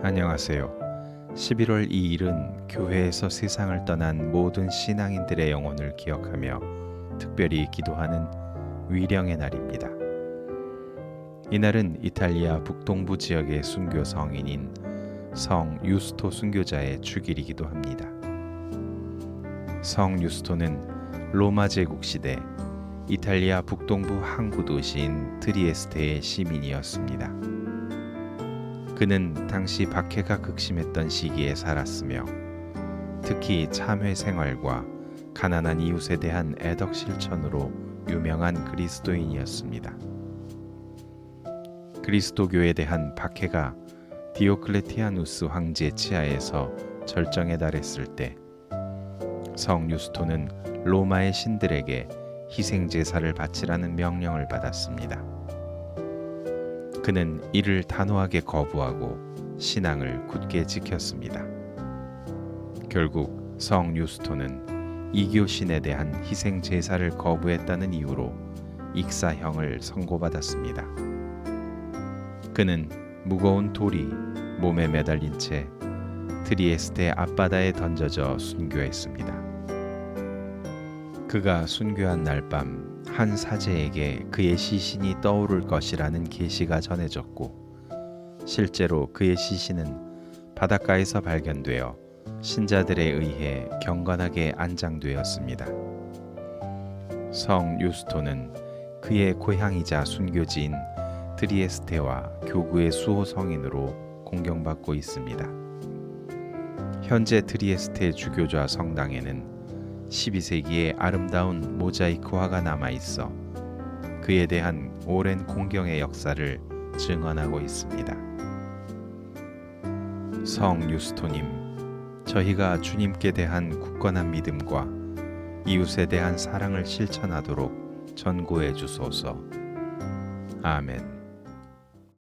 안녕하세요. 11월 2일은 교회에서 세상을 떠난 모든 신앙인들의 영혼을 기억하며 특별히 기도하는 위령의 날입니다. 이날은 이탈리아 북동부 지역의 순교 성인인 성 유스토 순교자의 축일이기도 합니다. 성 유스토는 로마 제국 시대 이탈리아 북동부 항구 도시인 트리에스테의 시민이었습니다. 그는 당시 박해가 극심했던 시기에 살았으며 특히 참회 생활과 가난한 이웃에 대한 애덕 실천으로 유명한 그리스도인이었습니다. 그리스도교에 대한 박해가 디오클레티아누스 황제 치하에서 절정에 달했을 때 성 유스토는 로마의 신들에게 희생 제사를 바치라는 명령을 받았습니다. 그는 이를 단호하게 거부하고 신앙을 굳게 지켰습니다. 결국 성 유스토는 이교 신에 대한 희생 제사를 거부했다는 이유로 익사형을 선고받았습니다. 그는 무거운 돌이 몸에 매달린 채 트리에스테 앞바다에 던져져 순교했습니다. 그가 순교한 날 밤 한 사제에게 그의 시신이 떠오를 것이라는 계시가 전해졌고 실제로 그의 시신은 바닷가에서 발견되어 신자들에 의해 경건하게 안장되었습니다. 성 유스토는 그의 고향이자 순교지인 트리에스테와 교구의 수호 성인으로 공경받고 있습니다. 현재 트리에스테 주교좌 성당에는 12세기의 아름다운 모자이크 화가 남아 있어 그에 대한 오랜 공경의 역사를 증언하고 있습니다. 성 유스토님, 저희가 주님께 대한 굳건한 믿음과 이웃에 대한 사랑을 실천하도록 전구해 주소서. 아멘.